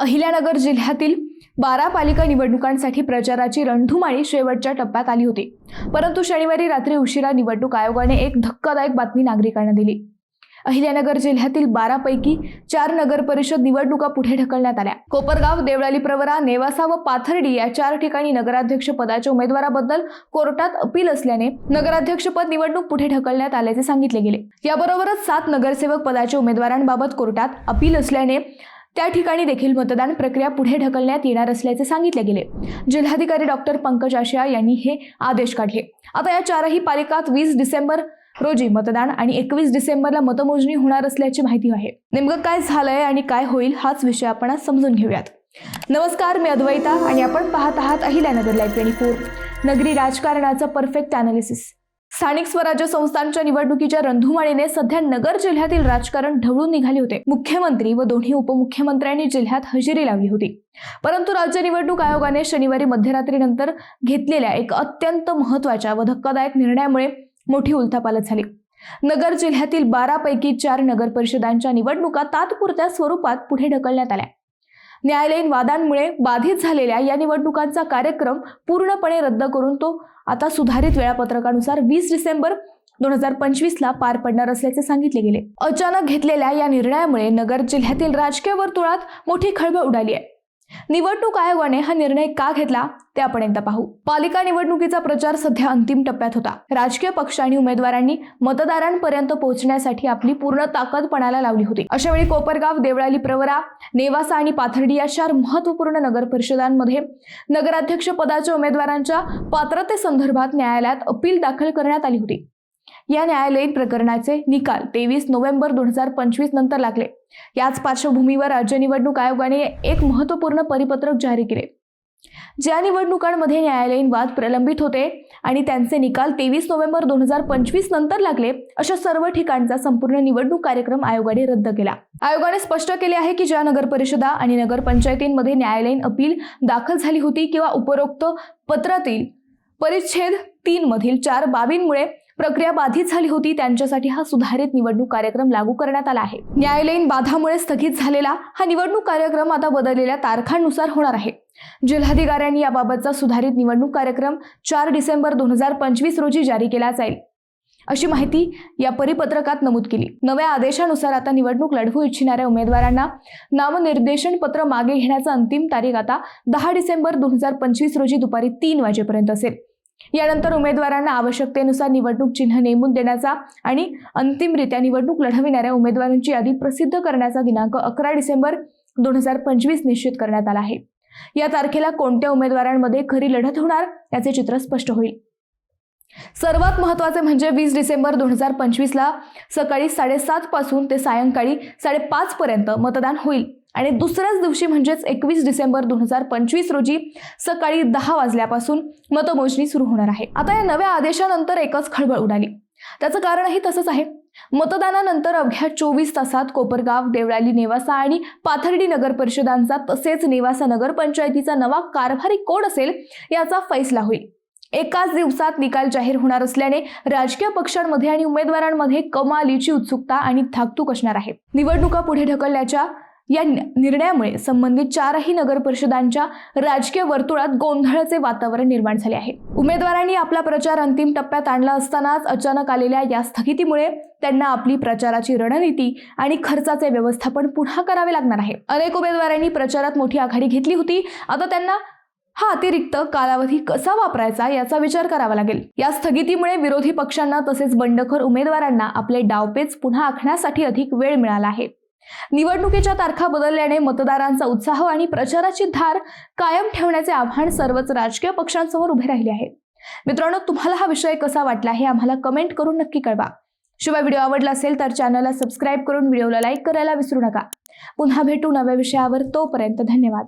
अहिल्यानगर जिल्ह्यातील बारा पालिका निवडणुकांसाठी प्रचाराची रणधुमाळी शेवटच्या टप्प्यात आली होती. परंतु शनिवारी रात्री उशिरा निवडणूक आयोगाने एक धक्कादायक बातमी नागरिकांना दिली. अहिल्यानगर जिल्ह्यातील बारापैकी चार नगर परिषद निवडणुका पुढे ढकलण्यात आल्या. कोपरगाव देवळाली प्रवरा नेवासा व पाथर्डी या चार ठिकाणी नगराध्यक्ष पदाच्या उमेदवाराबद्दल कोर्टात अपील असल्याने नगराध्यक्षपद निवडणूक पुढे ढकलण्यात आल्याचे सांगितले गेले. याबरोबरच सात नगरसेवक पदाच्या उमेदवारांबाबत कोर्टात अपील असल्याने त्या ठिकाणी देखील मतदान प्रक्रिया पुढे ढकलण्यात येणार असल्याचे सांगितले गेले. जिल्हाधिकारी डॉक्टर पंकज आशिया यांनी हे आदेश काढले. आता या चारही पालिकात वीस डिसेंबर रोजी मतदान आणि एकवीस डिसेंबरला मतमोजणी होणार असल्याची माहिती आहे. नेमकं काय झालंय आणि काय होईल हाच विषय आपण आज समजून घेऊयात. नमस्कार मी अद्वैता आणि आपण पाहत आहात अहिल्यानगर लाईव्ह ट्वेंटी फोर नगरी राजकारणाचं परफेक्ट अनालिसिस स्थानिक स्वराज्य संस्थांच्या निवडणुकीच्या रणधुमाळीने सध्या नगर जिल्ह्यातील राजकारण ढवळून निघाले होते. मुख्यमंत्री व दोन्ही उपमुख्यमंत्र्यांनी जिल्ह्यात हजेरी लावली होती. परंतु राज्य निवडणूक आयोगाने शनिवारी मध्यरात्रीनंतर घेतलेल्या एक अत्यंत महत्त्वाच्या व धक्कादायक निर्णयामुळे मोठी उलथापालथ झाली. नगर जिल्ह्यातील बारापैकी चार नगर परिषदांच्या निवडणुका तात्पुरत्या स्वरूपात पुढे ढकलण्यात आल्या. न्यायालयीन वादांमुळे बाधित झालेल्या या निवडणुकांचा कार्यक्रम पूर्णपणे रद्द करून तो आता सुधारित वेळापत्रकानुसार वीस डिसेंबर दोन हजार पंचवीसला पार पडणार असल्याचे सांगितले गेले. अचानक घेतलेल्या या निर्णयामुळे नगर जिल्ह्यातील राजकीय वर्तुळात मोठी खळबळ उडाली आहे. निवडणूक आयोगाने हा निर्णय का घेतला ते आपण एकदा पाहू. पालिका निवडणुकीचा प्रचार सध्या अंतिम टप्प्यात होता. राजकीय पक्ष आणि उमेदवारांनी मतदारांपर्यंत पोहोचण्यासाठी आपली पूर्ण ताकद पणाला लावली होती. अशा वेळी कोपरगाव देवळाली प्रवरा नेवासा आणि पाथर्डी या चार महत्त्वपूर्ण नगर परिषदांमध्ये नगराध्यक्ष पदाच्या उमेदवारांच्या पात्रतेसंदर्भात न्यायालयात अपील दाखल करण्यात आली होती. या न्यायालयीन प्रकरणाचे निकाल तेवीस नोव्हेंबर दोन हजार पंचवीस नंतर लागले. याच पार्श्वभूमीवर राज्य निवडणूक आयोगाने एक महत्त्वपूर्ण परिपत्रक जारी केले. ज्या निवडणुकांमध्ये न्यायालयीन वाद प्रलंबित होते आणि त्यांचे निकाल तेवीस नोव्हेंबर दोन हजार पंचवीस नंतर लागले अशा सर्व ठिकाणचा संपूर्ण निवडणूक कार्यक्रम आयोगाने रद्द केला. आयोगाने स्पष्ट केले आहे की ज्या नगर परिषदा आणि नगरपंचायतींमध्ये न्यायालयीन अपील दाखल झाली होती किंवा उपरोक्त पत्रातील परिच्छेद तीन मधील चार बाबींमुळे प्रक्रिया बाधित झाली होती त्यांच्यासाठी हा सुधारित निवडणूक कार्यक्रम लागू करण्यात आला आहे. न्यायालयीन बाधामुळे स्थगित झालेला हा निवडणूक कार्यक्रम आता बदललेल्या तारखांनुसार होणार आहे. जिल्हाधिकाऱ्यांनी याबाबतचा सुधारित निवडणूक कार्यक्रम चार डिसेंबर दोन हजार पंचवीस रोजी जारी केला जाईल. अशी माहिती या परिपत्रकात नमूद केली. नव्या आदेशानुसार आता निवडणूक लढवू इच्छिणाऱ्या उमेदवारांना नामनिर्देशन पत्र मागे घेण्याचा अंतिम तारीख आता दहा डिसेंबर दोन हजार पंचवीस रोजी दुपारी तीन वाजेपर्यंत असेल. यानंतर उमेदवारांना आवश्यकतेनुसार निवडणूक चिन्ह नेमून देण्याचा आणि अंतिमरित्या निवडणूक लढविणाऱ्या उमेदवारांची यादी प्रसिद्ध करण्याचा दिनांक अकरा डिसेंबर दोन हजार पंचवीस निश्चित करण्यात आला आहे. या तारखेला कोणत्या उमेदवारांमध्ये खरी लढत होणार याचे चित्र स्पष्ट होईल. सर्वात महत्त्वाचे म्हणजे वीस डिसेंबर दोन हजार पंचवीसला सकाळी साडेसात पासून ते सायंकाळी साडेपाच पर्यंत मतदान होईल. आणि दुसऱ्याच दिवशी म्हणजेच एकवीस डिसेंबर दोन हजार पंचवीस रोजी सकाळी दहा वाजल्यापासून मतमोजणी सुरू होणार आहे. आता या नव्या आदेशानंतर एकच खळबळ उडाली. त्याचं कारणही तसंच आहे. मतदानानंतर अवघ्या चोवीस तासात कोपरगाव देवळाली नेवासा आणि पाथर्डी नगर परिषदांचा तसेच नेवासा नगरपंचायतीचा नवा कारभारी कोड असेल याचा फैसला होईल. एकाच दिवसात निकाल जाहीर होणार असल्याने राजकीय पक्षांमध्ये आणि उमेदवारांमध्ये कमालीची उत्सुकता आणि धाकधूक असणार आहे. निवडणुका पुढे ढकलण्याच्या या निर्णयामुळे संबंधित चारही नगर परिषदांच्या राजकीय वर्तुळात गोंधळाचे वातावरण निर्माण झाले आहे. उमेदवारांनी आपला प्रचार अंतिम टप्प्यात आणला असतानाच अचानक आलेल्या या स्थगितीमुळे त्यांना आपली प्रचाराची रणनीती आणि खर्चाचे व्यवस्थापन पुन्हा करावे लागणार आहे. अनेक उमेदवारांनी प्रचारात मोठी आघाडी घेतली होती. आता त्यांना हा अतिरिक्त कालावधी कसा वापरायचा याचा विचार करावा लागेल. या स्थगितीमुळे विरोधी पक्षांना तसेच बंडखोर उमेदवारांना आपले डावपेच पुन्हा आखण्यासाठी अधिक वेळ मिळाला आहे. निवडणुकीच्या तारखा बदलल्याने मतदारांचा उत्साह आणि प्रचाराची धार कायम ठेवण्याचे आव्हान सर्वच राजकीय पक्षांसमोर उभे राहिले आहे. मित्रांनो तुम्हाला हा विषय कसा वाटला हे आम्हाला कमेंट करून नक्की कळवा. शिवाय व्हिडिओ आवडला असेल तर चॅनलला सबस्क्राईब करून व्हिडिओला लाईक करायला विसरू नका. पुन्हा भेटू नव्या विषयावर तोपर्यंत धन्यवाद.